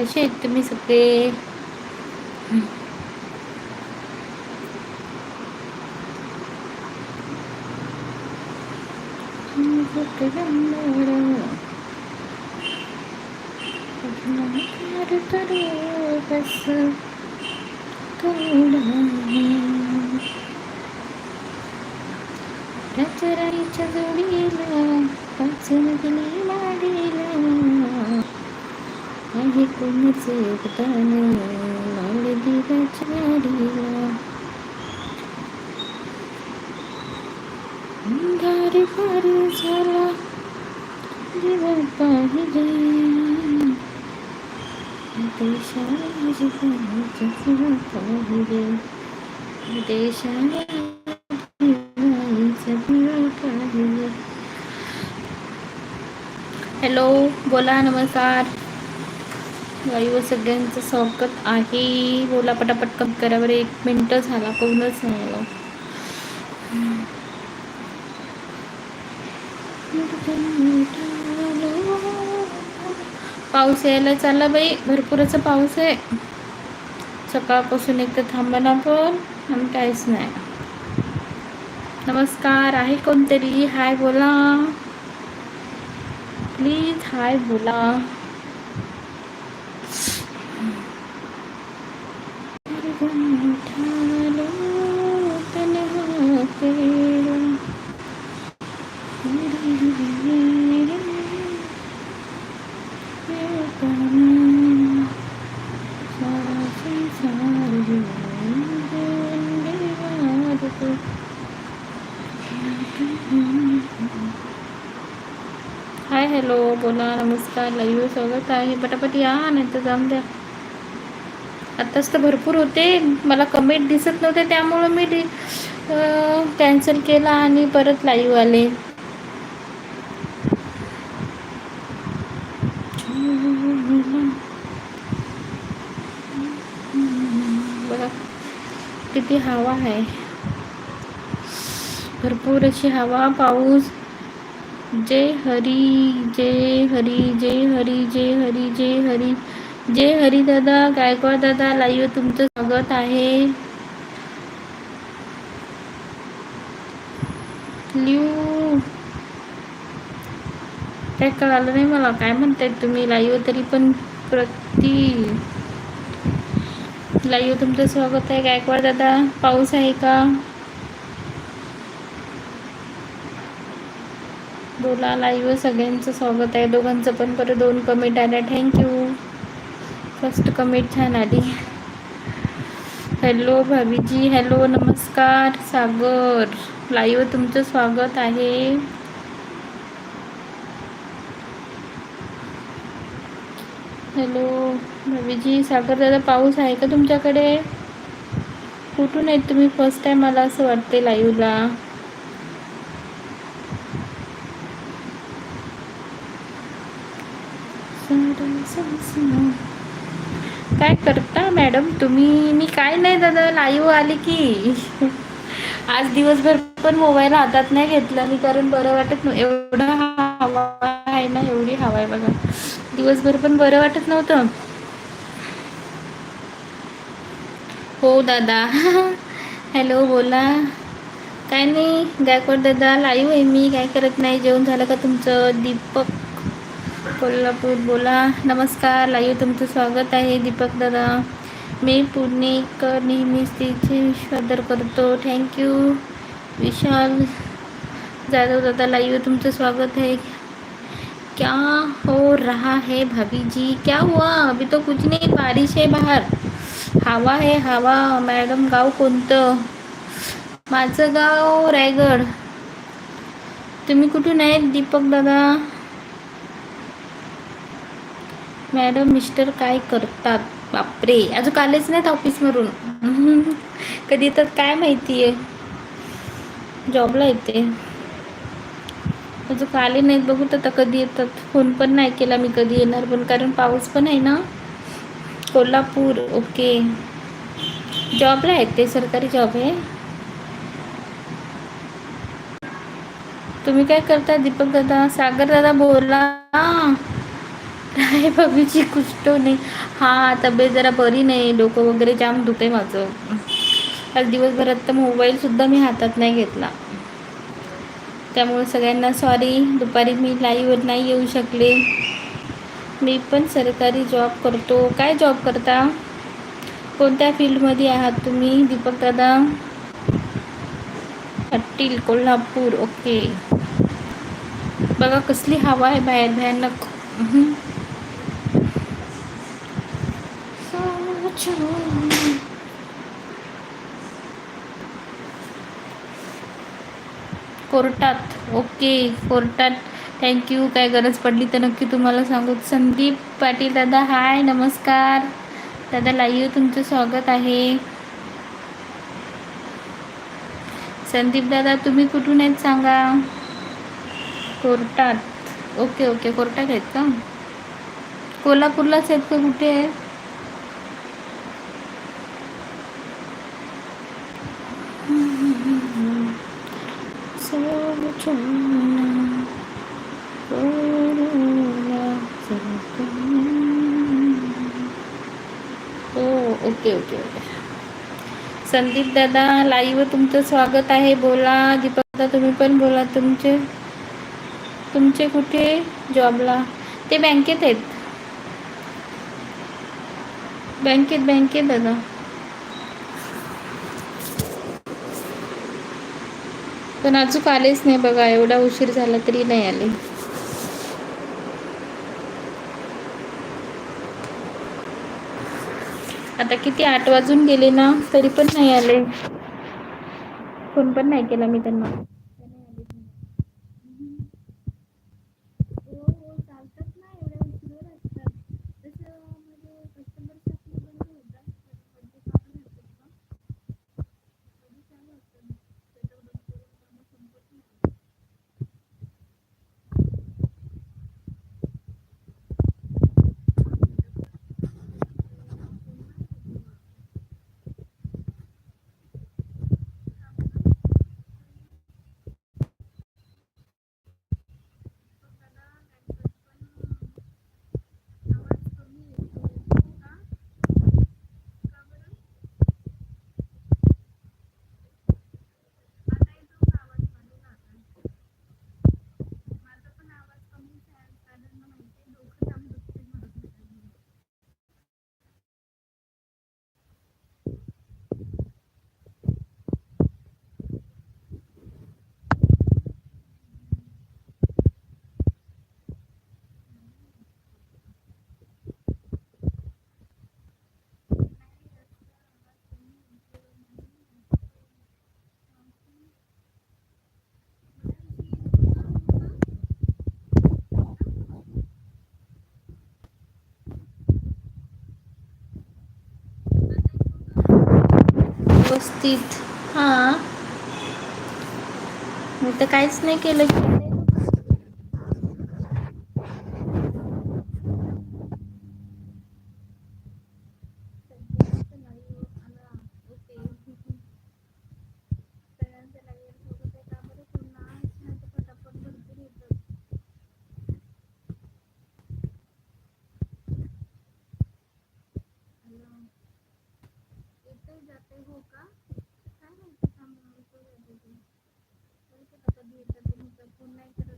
कसे आहेत तुम्ही सगळे बस थोडा राजराणीच्या जोडीला पाच नदिनी तुमचे कोणच योगदान लाल दिवाच्या आडीला अंधार फार झाला जीवन पाहिजे देशाला जीवनाच्या फुलं पाहिजे देशाला हॅलो बोला नमस्कार। वायू सगळ्यांचं स्वागत आहे. बोला पटापट कम करावर एक मिनटं झाला कोणच नाही आलं. पाऊस यायला चालला बाई भरपूरच पाऊस आहे. सकाळपासून एक तर ना पण आणि काहीच नाही. नमस्कार आहे कोणतरी? हाय बोला. प्लीज हाय बोला. हॅलो बोला नमस्कार लाईव्ह स्वागत आहे. पटापट या नाही तर जाऊन द्या. आत्ताच तर भरपूर होते. मला कमेंट दिसत नव्हते त्यामुळं मी कॅन्सल केला आणि परत लाईव्ह आले. बघा किती हवा आहे. भरपूर अशी हवा पाऊस. जय हरी जय हरी जय हरी जय हरी जय हरी. जय हरी दादा गायकवाड दादा लाईव्ह तुमचं स्वागत आहे. लिव काय कळालं नाही मला काय म्हणताय तुम्ही लाईव्ह तरी पण प्रति लाईव्ह तुमचं स्वागत आहे गायकवाड दादा पाऊस आहे का? बोला लाईव्ह सगळ्यांचं स्वागत आहे. दोघांचं पण परत दोन कमेंट आल्या. थँक्यू फर्स्ट कमेंट छान आली. हॅलो भाभीजी. हॅलो नमस्कार. सागर. लाईव्ह तुमचं स्वागत आहे. हॅलो भाभीजी. सागर दादा पाऊस आहे का तुमच्याकडे? कुठून आहेत तुम्ही? फर्स्ट टाईम मला असं वाटते लाईव्हला काय करता मॅडम? तुम्ही मी काय नाही दादा लाईव्ह आले की. आज दिवसभर पण मोबाईल हातात नाही घेतला मी कारण बरं वाटत नव्हतं एवढा हवा आहे ना एवढी हवा आहे बघा. दिवसभर पण बरं वाटत नव्हतं. हो दादा. हॅलो बोला. काय नाही गायकवाड दादा लाईव्ह आहे मी काय करत नाही जेवण झालं का तुमचं? दीपक कोल्हापूर बोला. नमस्कार. लाईव्ह तुमचं स्वागत आहे. दीपक दादा. मी पुणेक नेहमीच तिचे सादर करतो. थँक्यू विशाल जाधव दादा लाईव्ह तुमचं स्वागत है क्या हो रहा है भाभी जी क्या हुआ? अभी तो कुछ नहीं बारिश है बाहर. हवा है हवा. मॅडम गाव कोणतं? माझं गाव रायगड. तुम्ही कुठून आहेत दीपक दादा? मॅडम मिस्टर काय करतात? बापरे! अजून आलेच नाहीत ऑफिसवरून. कधी येतात काय माहिती आहे जॉबला येते. अजून आले नाहीत बघू तर कधी येतात. फोन पण नाही केला मी कधी येणार पण कारण पाऊस पण आहे ना? कोल्हापूर ओके. जॉबला आहेत ते सरकारी जॉब आहे. तुम्ही काय करता? दीपक दादा सागर दादा बोला काय बाबीची कुष्ट नाही. हा तब्येत जरा बरी नाही. डोकं वगैरे जाम दुखे माझं. काल दिवसभरात तर मोबाईल सुद्धा मी हातात नाही घेतला. त्यामुळे सगळ्यांना सॉरी दुपारी मी लाईव्हवर नाही येऊ शकले. मी पण सरकारी जॉब करतो. काय जॉब करता? कोणत्या फील्डमध्ये आहात तुम्ही दीपक दादा? पाटील कोल्हापूर. ओके बघा कसली हवा आहे बाहेर. भयानक. कोर्टात. ओके कोर्टात. थँक्यू काय गरज पडली तर नक्की तुम्हाला सांगू. संदीप पाटील दादा हाय नमस्कार. दादा लाईव्ह तुमचं स्वागत आहे. संदीप दादा तुम्ही कुठून आहेत सांगा. कोर्टात. Okay okay. कोर्टात आहेत का? कोल्हापूरलाच आहेत का कुठे? आहे हो ओके ओके ओके. संदीप दादा लाईव्ह तुमचं स्वागत आहे. बोला दीपक दादा तुम्ही पण बोला. तुमचे तुमचे कुठे जॉबला? ते बँकेत आहेत. बँकेत बँकेत दादा. पण अजून आलेच नाही बघा एवढा उशीर झाला तरी नाही आले. आता किती आठ वाजून गेले ना तरी पण नाही आले. फोन पण नाही केला मी त्यांना. व्यवस्थित. हां. मी तर काहीच नाही केलं. कधी येतं तुम्ही तर फोन नाही करत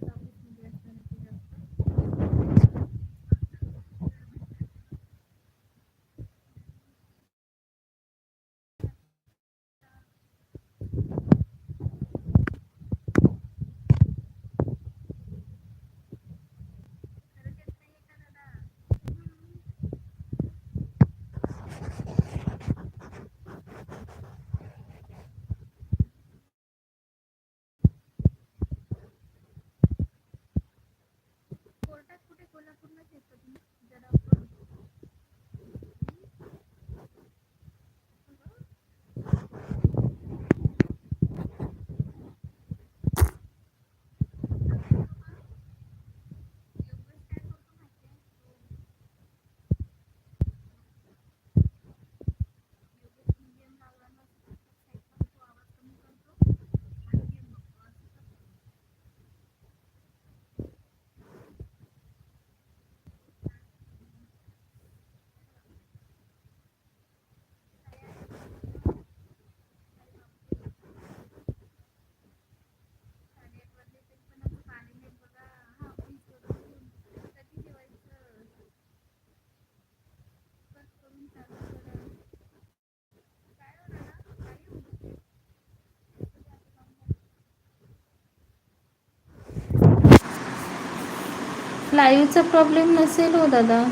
लाईव्हचा प्रॉब्लेम नसेल हो दादा.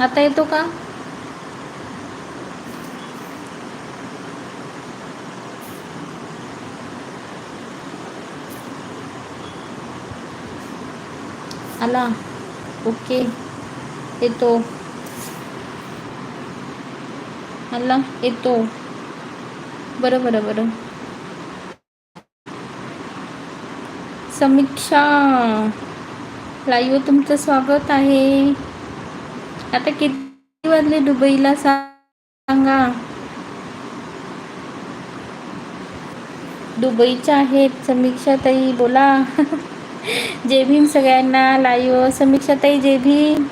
आता येतो का? आला. ओके. येतो. आला. येतो. बरं बरं बरं. समीक्षा. लाईव्ह तुमचं स्वागत आहे. आता किती वाजले दुबईला सांगा. दुबईच्या आहेत समीक्षा ताई बोला. जय भीम सगळ्यांना. लाईव्ह समीक्षा ताई जय भीम.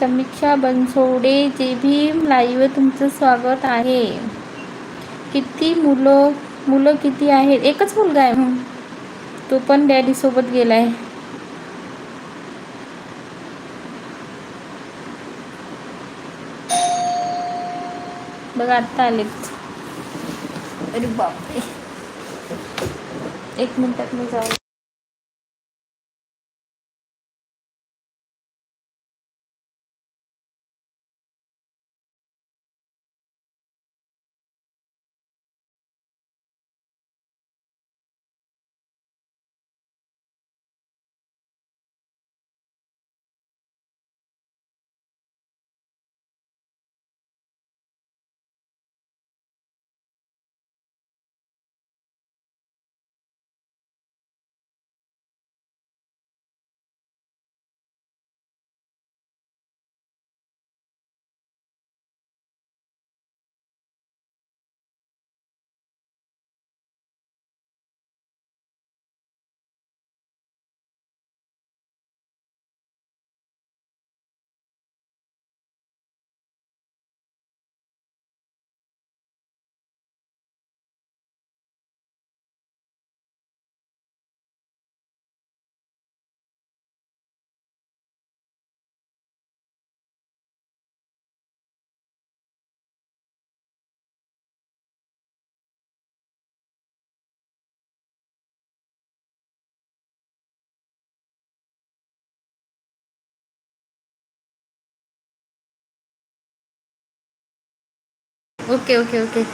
समीक्षा बनसोडे जे भीम. लाईव्ह तुमचं स्वागत आहे. किती मुलं मुलं किती आहेत? एकच मुलगा आहे. मग तो पण डॅडी सोबत गेलाय. बघा आत्ता आलेत अरे बापरे. एक मिनिटात मी जाऊ ओके ओके ओके.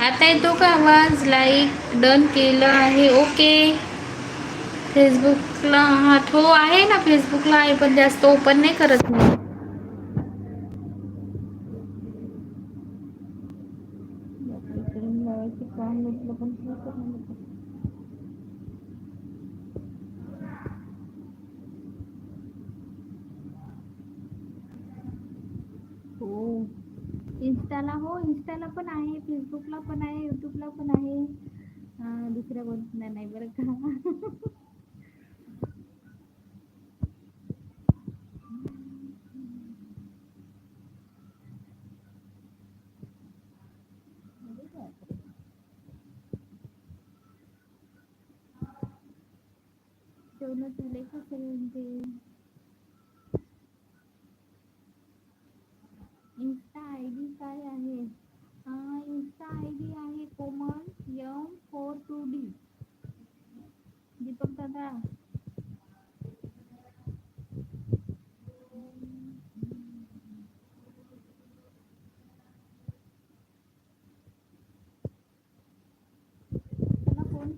आता येतो का आवाज? लाईक डन केलं आहे. ओके. फेसबुकला हा हो आहे ना फेसबुकला आहे पण जास्त ओपन नाही करत मी. काम म्हटलं पण हो इंस्टाला हो इंस्टाला पण आहे फेसबुकला पण आहे यूट्यूबला पण आहे. दुसऱ्या कोणत्या नाही बरं का? जेवण झाले का सगळ्यांचे.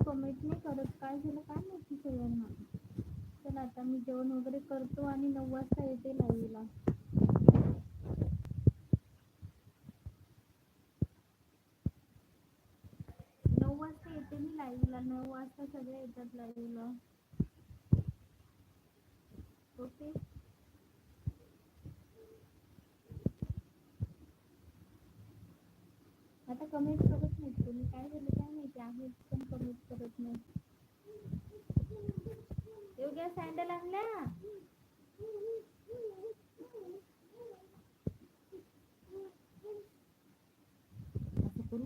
कमेंट नाही करत. काय झालं काय माहिती सगळ्यांना? चला आता मी जेवण वगैरे करतो आणि नऊ वाजता येते लाईव्हला नऊ वाजता येते मी लाईव्हला नऊ वाजता सगळे येतात लाईव्हला ओके आता कमेंट करत नाहीत तुम्ही? काय झालं? काय माहिती? आहे पण कमेंट करत नाही. योग्य सँडल आणल्या? असं करू